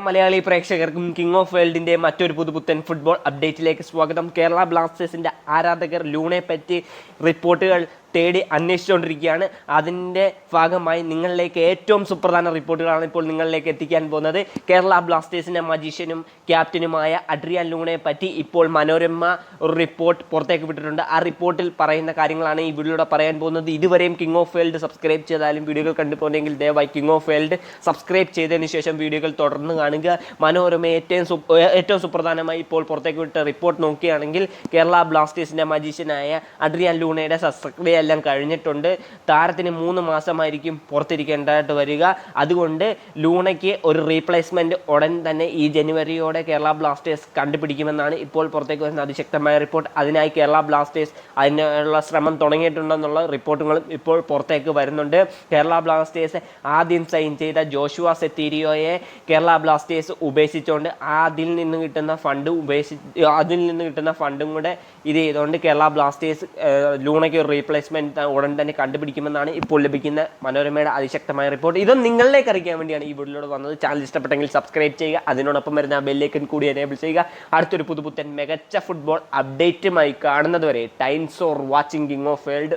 മലയാളി പ്രേക്ഷകർക്കും king of വേൾഡിന്റെ മറ്റൊരു പുതുപുത്തൻ ഫുട്ബോൾ അപ്ഡേറ്റിലേക്ക് സ്വാഗതം. കേരള ബ്ലാസ്റ്റേഴ്സിന്റെ ആരാധകർ ലൂണെ പറ്റി റിപ്പോർട്ടുകൾ തേടി അന്വേഷിച്ചുകൊണ്ടിരിക്കുകയാണ്. അതിന്റെ ഭാഗമായി നിങ്ങളിലേക്ക് ഏറ്റവും സുപ്രധാന റിപ്പോർട്ടുകളാണ് ഇപ്പോൾ നിങ്ങളിലേക്ക് എത്തിക്കാൻ പോകുന്നത്. കേരള ബ്ലാസ്റ്റേഴ്സിന്റെ മജീഷ്യനും ക്യാപ്റ്റനുമായ അഡ്രിയാൻ ലൂണയെ പറ്റി ഇപ്പോൾ മനോരമ ഒരു റിപ്പോർട്ട് പുറത്തേക്ക് വിട്ടിട്ടുണ്ട്. ആ റിപ്പോർട്ടിൽ പറയുന്ന കാര്യങ്ങളാണ് ഈ വീഡിയോയിലൂടെ പറയാൻ പോകുന്നത്. ഇതുവരെയും കിങ് ഓഫ് വേൾഡ് സബ്സ്ക്രൈബ് ചെയ്താലും വീഡിയോകൾ കണ്ടുപോകുന്നെങ്കിൽ ദയവായി കിങ് ഓഫ് വേൾഡ് സബ്സ്ക്രൈബ് ചെയ്തതിന് ശേഷം വീഡിയോകൾ തുടർന്ന് കാണുക. മനോരമ ഏറ്റവും ഏറ്റവും സുപ്രധാനമായി ഇപ്പോൾ പുറത്തേക്ക് വിട്ട റിപ്പോർട്ട് നോക്കുകയാണെങ്കിൽ കേരള ബ്ലാസ്റ്റേഴ്സിന്റെ മജീഷ്യനായ അഡ്രിയാൻ ലൂണയുടെ ശസ്ത്രക്രിയ എല്ലാം കഴിഞ്ഞിട്ടുണ്ട്. താരത്തിന് മൂന്ന് മാസമായിരിക്കും പുറത്തിരിക്കേണ്ടതായിട്ട് വരിക. അതുകൊണ്ട് ലൂണയ്ക്ക് ഒരു റീപ്ലേസ്മെന്റ് ഉടൻ തന്നെ ഈ ജനുവരിയോടെ കേരള ബ്ലാസ്റ്റേഴ്സ് കണ്ടുപിടിക്കുമെന്നാണ് ഇപ്പോൾ പുറത്തേക്ക് വരുന്ന അതിശക്തമായ റിപ്പോർട്ട് അതിനായി കേരള ബ്ലാസ്റ്റേഴ്സ് അതിനുള്ള ശ്രമം തുടങ്ങിയിട്ടുണ്ടെന്നുള്ള റിപ്പോർട്ടുകളും ഇപ്പോൾ പുറത്തേക്ക് വരുന്നുണ്ട്. കേരള ബ്ലാസ്റ്റേഴ്സ് ആദ്യം സൈൻ ചെയ്ത ജോഷുവ സെത്തീരിയോയെ കേരള ബ്ലാസ്റ്റേഴ്സ് ഉപേക്ഷിച്ചുകൊണ്ട് അതിൽ നിന്ന് കിട്ടുന്ന ഫണ്ട് ഉപേക്ഷിച്ച് അതിൽ നിന്ന് കിട്ടുന്ന ഫണ്ടും കൂടെ ഇത് ചെയ്തുകൊണ്ട് കേരള ബ്ലാസ്റ്റേഴ്സ് ലൂണയ്ക്ക് ഒരു റീപ്ലേസ്മെന്റ് ഉടൻ തന്നെ കണ്ടുപിടിക്കുമെന്നാണ് ഇപ്പോൾ ലഭിക്കുന്ന മനോരമയുടെ അതിശക്തമായ റിപ്പോർട്ട് ഇതും നിങ്ങളിലേക്ക് അറിയിക്കാൻ വേണ്ടിയാണ് ഈ വീഡിയോയിലൂടെ വന്നത്. ചാനൽ ഇഷ്ടപ്പെട്ടെങ്കിൽ സബ്സ്ക്രൈബ് ചെയ്യുക. അതിനോടൊപ്പം വരുന്ന ബെല്ലേക്കൻ കൂടി എനേബിൾ ചെയ്യുക. അടുത്തൊരു പുതുപുത്തൻ മികച്ച ഫുട്ബോൾ അപ്ഡേറ്റുമായി കാണുന്നതുവരെ times or watching king of world